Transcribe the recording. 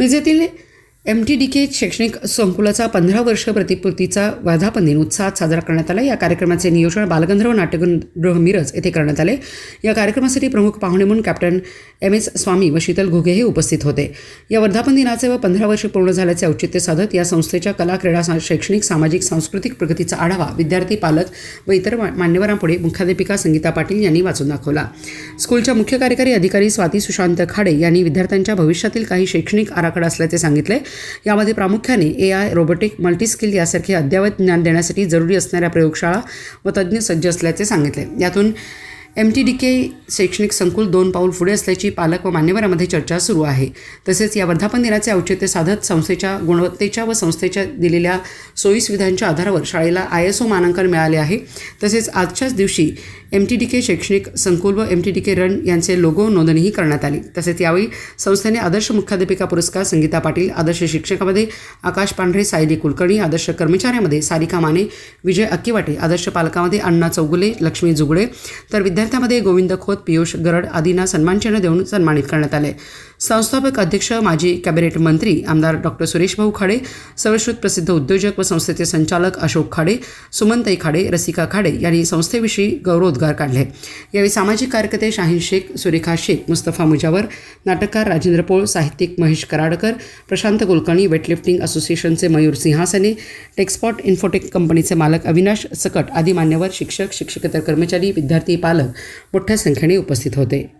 মেঝেতে M T D के शैक्षणिक संकुलाचा पंधरा वर्ष प्रतिपूर्तीचा वर्धापन दिन उत्साहात साजरा करण्यात आला. या कार्यक्रमाचे नियोजन बालगंधर्व नाट्यगृह मिरज येथे करण्यात आले. या कार्यक्रमासाठी प्रमुख पाहुणे म्हणून कॅप्टन एम एस स्वामी व शीतल घुगे हे उपस्थित होते. या वर्धापन दिनाचे व पंधरा वर्ष पूर्ण झाल्याचे औचित्य साधत या संस्थेच्या कला क्रीडा सा- शैक्षणिक सामाजिक सांस्कृतिक प्रगतीचा आढावा विद्यार्थी पालक व इतर मान्यवरांपुढे मुख्याध्यापिका संगीता पाटील यांनी वाचून दाखवला. स्कूलच्या मुख्य कार्यकारी अधिकारी स्वाती सुशांत खाडे यांनी विद्यार्थ्यांच्या भविष्यातील काही शैक्षणिक आराखडा असल्याचे सांगितले. यामध्ये प्रामुख्याने ए आय रोबोटिक मल्टीस्किल यासारखे अद्ययावत ज्ञान देण्यासाठी जरुरी असणाऱ्या प्रयोगशाळा व तज्ज्ञ सज्ज असल्याचे सांगितले. यातून एम टी डी के शैक्षणिक संकुल दोन पाऊल पुढे असल्याची पालक व मान्यवरांमध्ये चर्चा सुरू आहे. तसेच या वर्धापन दिनाचे औचित्य साधत संस्थेच्या गुणवत्तेच्या व संस्थेच्या दिलेल्या सोयीसुविधांच्या आधारावर शाळेला आय एस ओ मानांकन मिळाले आहे. तसेच आजच्याच दिवशी एम टी डी के शैक्षणिक संकुल व M T D K run यांचे लोगो नोंदणीही करण्यात आली. तसेच यावेळी संस्थेने आदर्श मुख्याध्यापिका पुरस्कार संगीता पाटील आदर्श शिक्षकामध्ये आकाश पांढरे सायली कुलकर्णी आदर्श कर्मचाऱ्यामध्ये सारिका माने विजय अक्कीवाटे आदर्श पालकामध्ये अण्णा चौगुले लक्ष्मी जुगडे तर विद्या विद्यार्थ्यामध्ये गोविंद खोत पियुष गरड आदींना सन्मानचिन्ह देऊन सन्मानित करण्यात आले. संस्थापक अध्यक्ष माजी कॅबिनेट मंत्री आमदार डॉक्टर सुरेश भाऊ खाडे सर्वश्रुत प्रसिद्ध उद्योजक व संस्थेचे संचालक अशोक खाडे सुमनताई खाडे रसिका खाडे यांनी संस्थेविषयी गौरवोद्गार काढले. यावेळी सामाजिक कार्यकर्ते शाहीन शेख सुरेखा शेख मुस्तफा मुजावर नाटककार राजेंद्र पोळ साहित्यिक महेश कराडकर प्रशांत कुलकर्णी वेटलिफ्टिंग असोसिएशनचे मयूर सिंहासने टेक्सपॉट इन्फोटेक कंपनीचे मालक अविनाश सकट आदी मान्यवर शिक्षक शिक्षकेतर कर्मचारी विद्यार्थी पालक मोठ्या संख्येने उपस्थित होते.